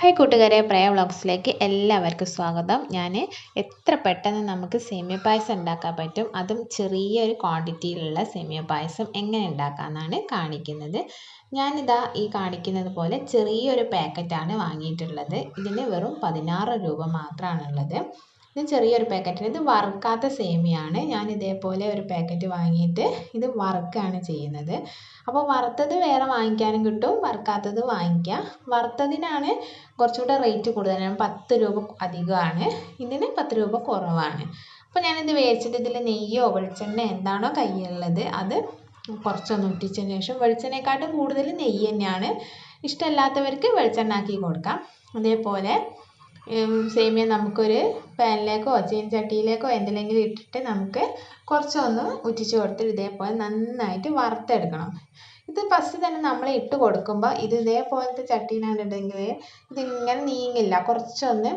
Hi കൂട്ടുകാരെ പ്രയ വ്ളോഗ്സിലേക്ക് എല്ലാവർക്കും സ്വാഗതം. ഞാൻ എത്ര പെട്ടെന്ന് നമുക്ക് സേമിയ പായസം ഉണ്ടാക്കാൻ പറ്റും അതും ചെറിയൊരു ക്വാണ്ടിറ്റിയിലുള്ള സേമിയ പായസം എങ്ങനെ ഉണ്ടാക്കാമെന്നാണ് കാണിക്കുന്നത്. ഞാനിതാ ഈ കാണിക്കുന്നത് പോലെ ചെറിയൊരു പാക്കറ്റാണ് വാങ്ങിയിട്ടുള്ളത്. ഇതിന് വെറും പതിനാറ് രൂപ മാത്രമാണുള്ളത് ഇത് ചെറിയൊരു പാക്കറ്റ് ഇത് വറുക്കാത്ത സേമിയാണ്. ഞാൻ ഇതേപോലെ ഒരു പാക്കറ്റ് വാങ്ങിയിട്ട് ഇത് വറുക്കാണ് ചെയ്യുന്നത്. അപ്പോൾ വറുത്തത് വേറെ വാങ്ങിക്കാനും കിട്ടും വറുക്കാത്തത് വാങ്ങിക്കാം. വറുത്തതിനാണ് കുറച്ചുകൂടെ റേറ്റ് കൂടുതലാണ്. പത്ത് രൂപ അധികമാണ്. ഇതിന് പത്ത് രൂപ കുറവാണ്. അപ്പോൾ ഞാനിത് വേവിച്ചിട്ട് ഇതിൽ നെയ്യോ വെളിച്ചെണ്ണ എന്താണോ കയ്യിലുള്ളത് അത് കുറച്ചൊന്ന് ഉറ്റിച്ചതിന് ശേഷം വെളിച്ചെണ്ണയെക്കാട്ടും കൂടുതൽ നെയ്യ് തന്നെയാണ്. ഇഷ്ടമല്ലാത്തവർക്ക് വെളിച്ചെണ്ണ ആക്കി കൊടുക്കാം. അതേപോലെ സേമിയ നമുക്കൊരു പാനിലേക്കോ ചീനച്ചട്ടിയിലേക്കോ എന്തിലെങ്കിലും ഇട്ടിട്ട് നമുക്ക് കുറച്ചൊന്ന് ഉറ്റിച്ച് കൊടുത്തിട്ട് ഇതേപോലെ നന്നായിട്ട് വറുത്തെടുക്കണം. ഇത് ഫസ്റ്റ് തന്നെ നമ്മൾ ഇട്ട് കൊടുക്കുമ്പോൾ ഇത് ഇതേപോലത്തെ ചട്ടിയിലാണെന്നുണ്ടെങ്കിൽ ഇതിങ്ങനെ നീങ്ങില്ല. കുറച്ചൊന്ന്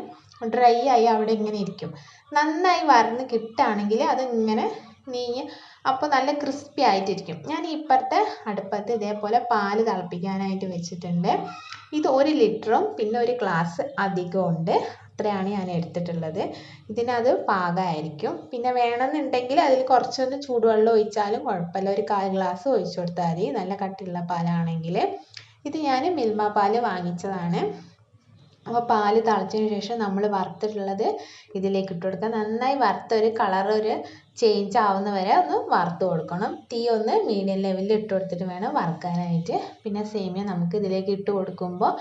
ഡ്രൈ ആയി അവിടെ ഇങ്ങനെ ഇരിക്കും. നന്നായി വറന്ന് കിട്ടുകയാണെങ്കിൽ അതിങ്ങനെ നീങ്ങി അപ്പോൾ നല്ല ക്രിസ്പി ആയിട്ടിരിക്കും. ഞാൻ ഇപ്പുറത്തെ അടുപ്പത്ത് ഇതേപോലെ പാൽ തിളപ്പിക്കാനായിട്ട് വെച്ചിട്ടുണ്ട്. ഇത് ഒരു ലിറ്ററും പിന്നെ ഒരു ഗ്ലാസ് അധികമുണ്ട് അത്രയാണ് ഞാൻ എടുത്തിട്ടുള്ളത്. ഇതിനത് പാകമായിരിക്കും. പിന്നെ വേണമെന്നുണ്ടെങ്കിൽ അതിൽ കുറച്ചൊന്ന് ചൂടുവെള്ളം ഒഴിച്ചാലും കുഴപ്പമില്ല. ഒരു കാൽ ഗ്ലാസ് ഒഴിച്ചു കൊടുത്താൽ മതി. നല്ല കട്ടിയുള്ള പാലാണെങ്കിൽ. ഇത് ഞാൻ മിൽമ പാൽ വാങ്ങിച്ചതാണ്. അപ്പോൾ പാൽ തിളച്ചതിന് ശേഷം നമ്മൾ വറുത്തിട്ടുള്ളത് ഇതിലേക്ക് ഇട്ട് കൊടുക്കുക. നന്നായി വറുത്ത ഒരു കളർ ഒരു ചേഞ്ച് ആവുന്ന വരെ ഒന്ന് വറുത്ത് കൊടുക്കണം. തീ ഒന്ന് മീഡിയം ലെവലിൽ ഇട്ട് കൊടുത്തിട്ട് വേണം വറുക്കാനായിട്ട്. പിന്നെ സേമിയ നമുക്ക് ഇതിലേക്ക് ഇട്ട് കൊടുക്കുമ്പോൾ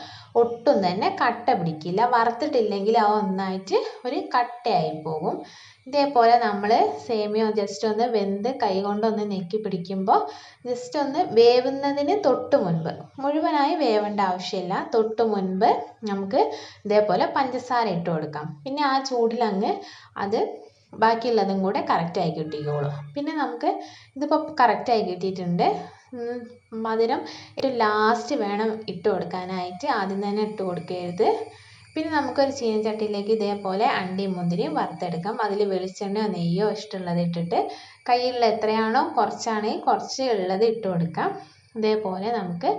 ഒട്ടും തന്നെ കട്ട പിടിക്കില്ല. വറുത്തിട്ടില്ലെങ്കിൽ ആ ഒന്നായിട്ട് ഒരു കട്ടയായി പോകും. ഇതേപോലെ നമ്മൾ സേമിയ ജസ്റ്റ് ഒന്ന് വെന്ത് കൈ കൊണ്ടൊന്ന് നെക്കി പിടിക്കുമ്പോൾ ജസ്റ്റ് ഒന്ന് വേവുന്നതിന് തൊട്ട് മുൻപ് മുഴുവനായി വേവേണ്ട ആവശ്യമില്ല. തൊട്ട് മുൻപ് നമുക്ക് ഇതേപോലെ പഞ്ചസാര ഇട്ട് കൊടുക്കാം. പിന്നെ ആ ചൂടിലങ്ങ് അത് ബാക്കിയുള്ളതും കൂടെ കറക്റ്റായി കിട്ടിക്കോളും. പിന്നെ നമുക്ക് ഇതിപ്പോൾ കറക്റ്റായി കിട്ടിയിട്ടുണ്ട്. മധുരം ഏറ്റവും ലാസ്റ്റ് വേണം ഇട്ട് കൊടുക്കാനായിട്ട്. ആദ്യം തന്നെ ഇട്ട് കൊടുക്കരുത്. പിന്നെ നമുക്കൊരു ചീനച്ചട്ടിയിലേക്ക് ഇതേപോലെ അണ്ടിയും മുന്തിരിയും വറുത്തെടുക്കാം. അതിൽ വെളിച്ചെണ്ണയോ നെയ്യോ ഇഷ്ടമുള്ളത് ഇട്ടിട്ട്. കയ്യിലുള്ള എത്രയാണോ കുറച്ചാണെങ്കിൽ കുറച്ച് ഉള്ളത് ഇട്ട് കൊടുക്കാം. ഇതേപോലെ നമുക്ക്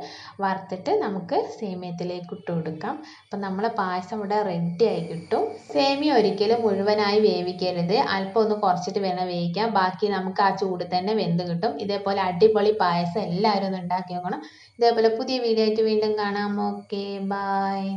വറുത്തിട്ട് നമുക്ക് സേമിയത്തിലേക്ക് ഇട്ട് കൊടുക്കാം. അപ്പം നമ്മളെ പായസം ഇവിടെ റെഡി ആയി കിട്ടും. സേമിയ ഒരിക്കലും മുഴുവനായി വേവിക്കരുത്. അല്പം ഒന്ന് കുറച്ചിട്ട് വേണം വേവിക്കാൻ. ബാക്കി നമുക്ക് ആ ചൂട് തന്നെ വെന്ത് കിട്ടും. ഇതേപോലെ അടിപൊളി പായസം എല്ലാവരും ഒന്ന് ഉണ്ടാക്കി നോക്കണം. ഇതേപോലെ പുതിയ വീഡിയോ ആയിട്ട് വീണ്ടും കാണാം. Okay bye